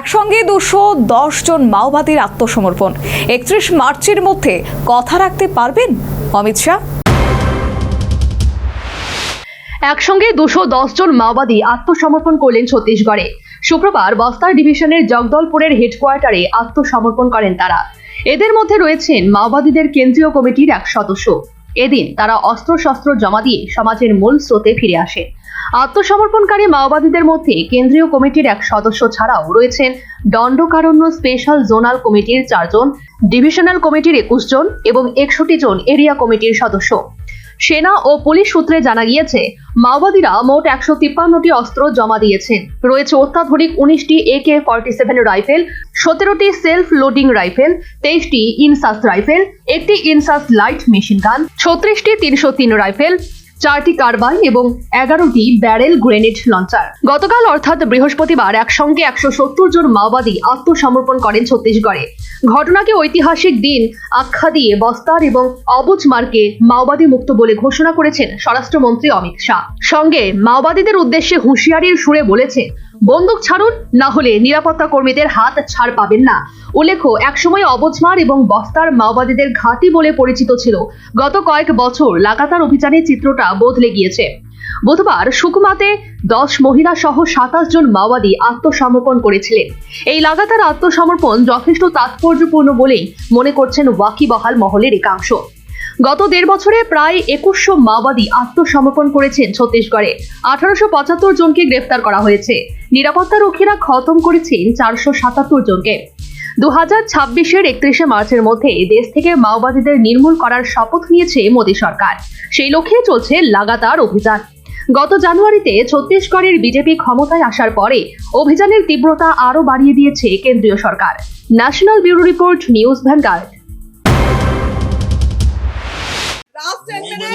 একসঙ্গে দুশো দশ জন মাওবাদীর আত্মসমর্পণ। একত্রিশ মার্চের মধ্যে কথা রাখতে পারবেন অমিত শাহ। একসঙ্গে দুশো জন মাওবাদী আত্মসমর্পণ করলেন ছত্তিশগড়ে। শুক্রবার বস্তার ডিভিশনের জগদলপুরের হেডকোয়ার্টারে আত্মসমর্পণ করেন তারা। এদের মধ্যে রয়েছেন মাওবাদীদের কেন্দ্রীয় কমিটির এক সদস্য। এদিন তারা অস্ত্রশস্ত্র জমা দিয়ে সমাজের মূল স্রোতে ফিরে আসে আত্মসমর্পণকারী মাওবাদীদের মধ্যে কেন্দ্রীয় কমিটির এক সদস্য ছাড়াও রয়েছেন দণ্ডকারণ্য স্পেশাল জোনাল কমিটির চারজন, ডিভিশনাল কমিটির একুশ জন এবং একষট্টি জন এরিয়া কমিটির সদস্য। সেনা ও পুলিশ সূত্রে জানা গিয়েছে, মাওবাদীরা মোট একশো তিপ্পান্নটি অস্ত্র জমা দিয়েছেন। রয়েছে অত্যাধুনিক উনিশটি A K forty seven rifle, সতেরোটি সেলফ লোডিং রাইফেল, তেইশটি ইনসাস রাইফেল, একটি ইনসাস লাইট মেশিন গান, ছত্রিশটি তিনশো তিন রাইফেল চারটি কার্বাইন এবং এগারোটি ব্যারেল গ্রেনেড লঞ্চার। গতকাল অর্থাৎ বৃহস্পতিবার একসঙ্গে একশো সত্তর জন মাওবাদী আত্মসমর্পণ করেন ছত্তিশগড়ে। ঘটনাকে ঐতিহাসিক দিন, আখ্যা দিয়ে বস্তার এবং অবুজমার্কে মাওবাদী মুক্ত বলে ঘোষণা করেছেন স্বরাষ্ট্রমন্ত্রী অমিত শাহ। সঙ্গে মাওবাদীদের উদ্দেশ্যে হুঁশিয়ারির সুরে বলেছে বন্দুক ছাড়ুন, না হলে নিরাপত্তা কর্মীদের হাত ছাড় পাবেন না। উল্লেখ্য, একসময় অবজমার এবং বস্তার মাওবাদীদের ঘাঁটি বলে পরিচিত ছিল। গত কয়েক বছর লাগাতার অভিযানের চিত্রটা বদলে গিয়েছে। বুধবার সুকমাতে দশ মহিলা সহ সাতাশ জন মাওবাদী আত্মসমর্পণ করেছিলেন। এই লাগাতার আত্মসমর্পণ যথেষ্ট তাৎপর্যপূর্ণ বলেই মনে করছেন ওয়াকিবহাল মহলের একাংশ। গত দেড় বছরে প্রায় একুশশো মাওবাদী আত্মসমর্পণ করেছেন ছত্তিশগড়ে। আঠারোশো পঁচাত্তর জনকে গ্রেফতার করা হয়েছে। নিরাপত্তা রক্ষীরা খতম করেছেন চারশো সাতাত্তর জনকে। দু হাজার ছাব্বিশের একত্রিশে মার্চের মধ্যে দেশ থেকে মাওবাদীদের নির্মূল করার শপথ নিয়েছে মোদী সরকার। সেই লক্ষ্যে চলছে লাগাতার অভিযান। গত জানুয়ারিতে ছত্তিশগড়ের বিজেপি ক্ষমতায় আসার পরে অভিযানের তীব্রতা আরও বাড়িয়ে দিয়েছে কেন্দ্রীয় সরকার। National bureau report, news vanguard.